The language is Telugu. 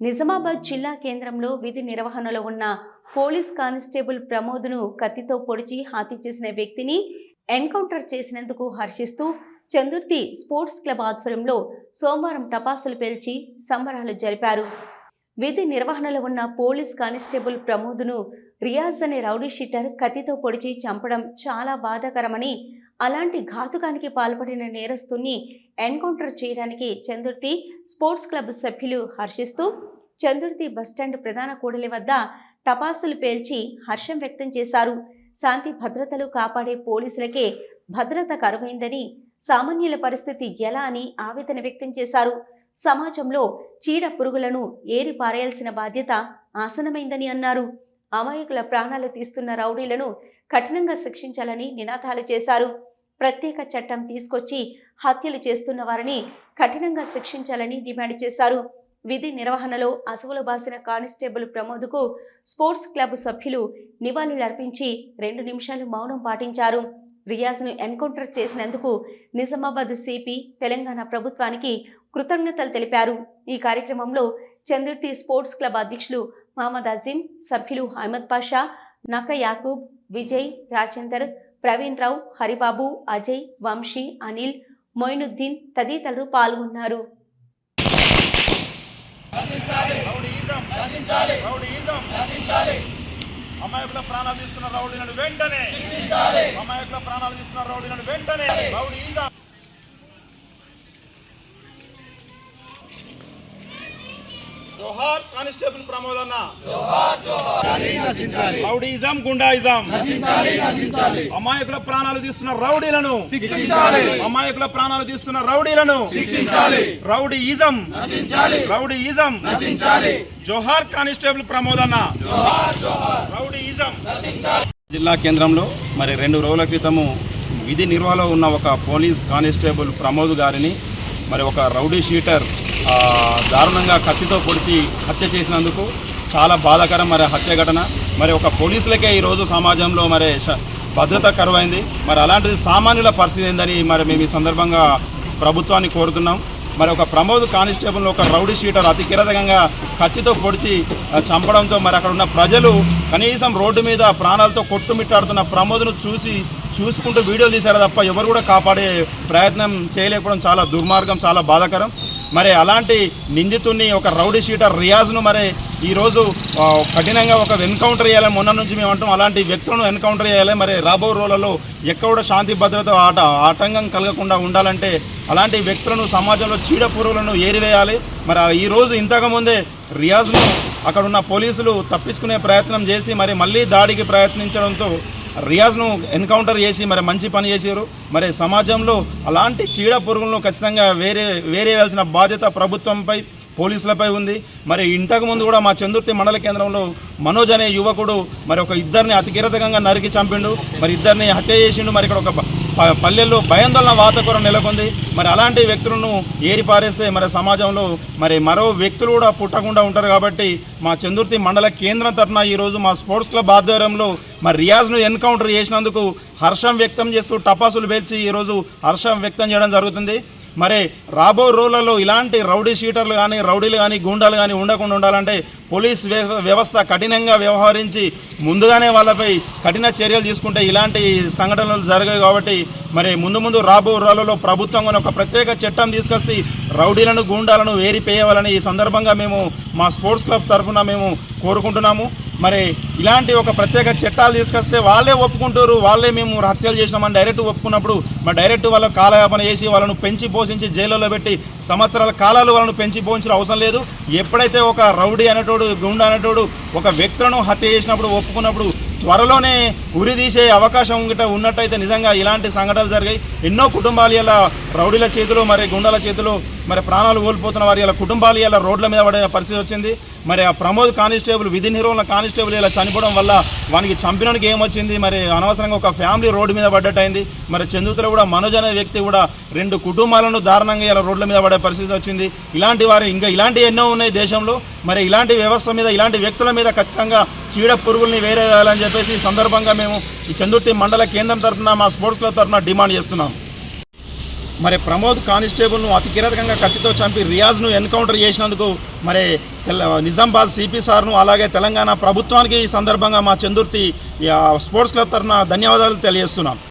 నిజామాబాద్ జిల్లా కేంద్రంలో విధి నిర్వహణలో ఉన్న పోలీస్ కానిస్టేబుల్ ప్రమోద్ను కత్తితో పొడిచి హత్య చేసిన వ్యక్తిని ఎన్కౌంటర్ చేసినందుకు హర్షిస్తూ చందుర్తి స్పోర్ట్స్ క్లబ్ ఆధ్వర్యంలో సోమవారం టపాసులు పేల్చి సంబరాలు జరిపారు. విధి నిర్వహణలో ఉన్న పోలీస్ కానిస్టేబుల్ ప్రమోద్ను రియాజ్ అనే రౌడీ షీటర్ కత్తితో పొడిచి చంపడం చాలా బాధాకరమని అలాంటి ఘాతుకానికి పాల్పడిన నేరస్తుని ఎన్కౌంటర్ చేయడానికి చందుర్తి స్పోర్ట్స్ క్లబ్ సభ్యులు హర్షిస్తూ చందుర్తి బస్టాండ్ ప్రధాన కూడలి వద్ద టపాసులు పేల్చి హర్షం వ్యక్తం చేశారు. శాంతి భద్రతలు కాపాడే పోలీసులకే భద్రత కరువైందని సామాన్యుల పరిస్థితి ఎలా అని ఆవేదన వ్యక్తం చేశారు. సమాజంలో చీడ పురుగులను ఏరి పారేయాల్సిన బాధ్యత ఆసనమైందని అన్నారు. అమాయకుల ప్రాణాలు తీస్తున్న రౌడీలను కఠినంగా శిక్షించాలని నినాదాలు చేశారు. ప్రత్యేక చట్టం తీసుకొచ్చి హత్యలు చేస్తున్న వారిని కఠినంగా శిక్షించాలని డిమాండ్ చేశారు. విధి నిర్వహణలో అసువులు బాసిన కానిస్టేబుల్ ప్రమోద్కు స్పోర్ట్స్ క్లబ్ సభ్యులు నివాళులర్పించి రెండు నిమిషాలు మౌనం పాటించారు. రియాజ్ను ఎన్కౌంటర్ చేసినందుకు నిజామాబాద్ సిపి తెలంగాణ ప్రభుత్వానికి కృతజ్ఞతలు తెలిపారు. ఈ కార్యక్రమంలో చంద్రతి స్పోర్ట్స్ క్లబ్ అధ్యక్షులు మహమ్మద్ అజీం సభ్యులు అహ్మద్ పాషా నక యాకూబ్ విజయ్ రాజేందర్ ప్రవీణ్ రావు హరిబాబు అజయ్ వంశీ అనిల్ మొయినుద్దీన్ తదితరులు పాల్గొన్నారు. అమాయకుల ప్రాణాలు తీస్తున్న రౌడీలను వెంటనే అమాయకుల ప్రాణాలు తీస్తున్న రౌడీలను వెంటనే రౌడీజం జోహార్ కానిస్టేబుల్ ప్రమోద్ అన్న రౌడీజం గుండాయిజం. అమాయకుల ప్రాణాలు తీస్తున్న రౌడీలను. అమాయకుల ప్రాణాలు తీస్తున్న రౌడీలను. రౌడీయిజం. రౌడీయిజం. జోహార్ కానిస్టేబుల్ ప్రమోద్ అన్న రౌడీయిజం. జిల్లా కేంద్రంలో మరి రెండు రోజుల క్రితము విధి నిర్వహణలో ఉన్న ఒక పోలీస్ కానిస్టేబుల్ ప్రమోద్ గారిని మరి ఒక రౌడీ షీటర్ దారుణంగా కత్తితో పొడిచి హత్య చేసినందుకు చాలా బాధాకరం మరి హత్య ఘటన. మరి ఒక పోలీసులకే ఈరోజు సమాజంలో మరి భద్రత కరువైంది. మరి అలాంటిది సామాన్యుల పరిస్థితి ఏందని మరి మేము ఈ సందర్భంగా ప్రభుత్వాన్ని కోరుతున్నాం. మరి ఒక ప్రమోద్ కానిస్టేబుల్ ఒక రౌడీ షీటర్ అతి కిరతకంగా కత్తితో పొడిచి చంపడంతో మరి అక్కడ ఉన్న ప్రజలు కనీసం రోడ్డు మీద ప్రాణాలతో కొట్టుమిట్టాడుతున్న ప్రమోద్ను చూసి చూసుకుంటూ వీడియోలు తీశారు తప్ప ఎవరు కూడా కాపాడే ప్రయత్నం చేయలేకపోవడం చాలా దుర్మార్గం చాలా బాధాకరం. మరి అలాంటి నిందితుడిని ఒక రౌడీ షీటర్ రియాజ్ను మరి ఈరోజు కఠినంగా ఒక ఎన్కౌంటర్ చేయాలి మొన్న నుంచి మేము అంటాం. అలాంటి వ్యక్తులను ఎన్కౌంటర్ చేయాలి. మరి రాబో రోజులలో ఎక్కడ శాంతి భద్రత ఆట ఆటంకం కలగకుండా ఉండాలంటే అలాంటి వ్యక్తులను సమాజంలో చీడ పురుగులను ఏరివేయాలి. మరి ఈరోజు ఇంతకుముందే రియాజ్ను అక్కడ ఉన్న పోలీసులు తప్పించుకునే ప్రయత్నం చేసి మరి మళ్ళీ దాడికి ప్రయత్నించడంతో రియాజ్ను ఎన్కౌంటర్ చేసి మరి మంచి పని చేశారు. మరి సమాజంలో అలాంటి చీడ పురుగులను ఖచ్చితంగా వేరే వేరేయాల్సిన బాధ్యత ప్రభుత్వంపై పోలీసులపై ఉంది. మరి ఇంతకు ముందు కూడా మా చందుర్తి మండల కేంద్రంలో మనోజ్ అనే యువకుడు మరి ఒక ఇద్దరిని అతికిరతకంగా నరికి చంపిండు. మరి ఇద్దరిని హత్య చేసిండు. మరి ఇక్కడ ఒక పల్లెల్లో భయాందోళన వాతావరణం నెలకొంది. మరి అలాంటి వ్యక్తులను ఏరిపారేస్తే మరి సమాజంలో మరి మరో వ్యక్తులు కూడా పుట్టకుండా ఉంటారు కాబట్టి మా చందుర్తి మండల కేంద్రం తరఫున ఈరోజు మా స్పోర్ట్స్ క్లబ్ ఆధ్వర్యంలో మరి రియాజ్ను ఎన్కౌంటర్ చేసినందుకు హర్షం వ్యక్తం చేస్తూ టపాసులు పేల్చి ఈరోజు హర్షం వ్యక్తం చేయడం జరుగుతుంది. మరి రాబో రోజులలో ఇలాంటి రౌడీ షీటర్లు కానీ రౌడీలు కానీ గూండాలు కానీ ఉండకుండా ఉండాలంటే పోలీస్ వ్యవస్థ కఠినంగా వ్యవహరించి ముందుగానే వాళ్ళపై కఠిన చర్యలు తీసుకుంటే ఇలాంటి సంఘటనలు జరగవు కాబట్టి మరి ముందు ముందు రాబో రోజులలో ప్రభుత్వం కానీ ఒక ప్రత్యేక చట్టం తీసుకొస్తే రౌడీలను గూండాలను వేరిపేయవాలని ఈ సందర్భంగా మేము మా స్పోర్ట్స్ క్లబ్ తరఫున మేము కోరుకుంటున్నాము. మరి ఇలాంటి ఒక ప్రత్యేక చట్టాలు తీసుకొస్తే వాళ్ళే ఒప్పుకుంటారు వాళ్ళే మేము హత్యలు చేసినామని డైరెక్ట్ ఒప్పుకున్నప్పుడు మరి డైరెక్ట్ వాళ్ళ కాలయాపన చేసి వాళ్ళను పెంచి పోషించి జైల్లో పెట్టి సంవత్సరాల కాలాలు వాళ్ళను పెంచి పోషించిన అవసరం లేదు. ఎప్పుడైతే ఒక రౌడీ అనేటోడు గుండా అనేటోడు ఒక వ్యక్తులను హత్య చేసినప్పుడు ఒప్పుకున్నప్పుడు త్వరలోనే ఉరి తీసే అవకాశం గిట ఉన్నట్టయితే నిజంగా ఇలాంటి సంఘటనలు జరిగాయి. ఎన్నో కుటుంబాలు ఇలా రౌడీల చేతిలో మరి గుండాల చేతిలో మరి ప్రాణాలు కోల్పోతున్న వారి ఇలా కుటుంబాలు ఇలా రోడ్ల మీద పడిన పరిస్థితి వచ్చింది. మరి ఆ ప్రమోద్ కానిస్టేబుల్ విధి నిర్వహణ కానిస్టేబుల్ ఇలా చనిపోవడం వల్ల వానికి చంపినానికి ఏమొచ్చింది? మరి అనవసరంగా ఒక ఫ్యామిలీ రోడ్డు మీద పడ్డట్టయింది. మరి చందుతులు కూడా మనోజ్ అనే వ్యక్తి కూడా రెండు కుటుంబాలను దారుణంగా ఇలా రోడ్ల మీద పడే పరిస్థితి వచ్చింది. ఇలాంటి వారు ఇంకా ఇలాంటి ఎన్నో ఉన్నాయి దేశంలో. మరి ఇలాంటి వ్యవస్థ మీద ఇలాంటి వ్యక్తుల మీద ఖచ్చితంగా చీడ పురుగుల్ని వేరే వేయాలని చెప్పేసి ఈ సందర్భంగా మేము ఈ చందుర్తి మండల కేంద్రం తరఫున మా స్పోర్ట్స్ క్లబ్ తరఫున డిమాండ్ చేస్తున్నాం. మరి ప్రమోద్ కానిస్టేబుల్ను అతి కిరాతకంగా కత్తితో చంపి రియాజ్ను ఎన్కౌంటర్ చేసినందుకు మరి నిజామాబాద్ సిపి సార్ను అలాగే తెలంగాణ ప్రభుత్వానికి ఈ సందర్భంగా మా చందుర్తి స్పోర్ట్స్ క్లబ్ తరఫున ధన్యవాదాలు తెలియజేస్తున్నాం.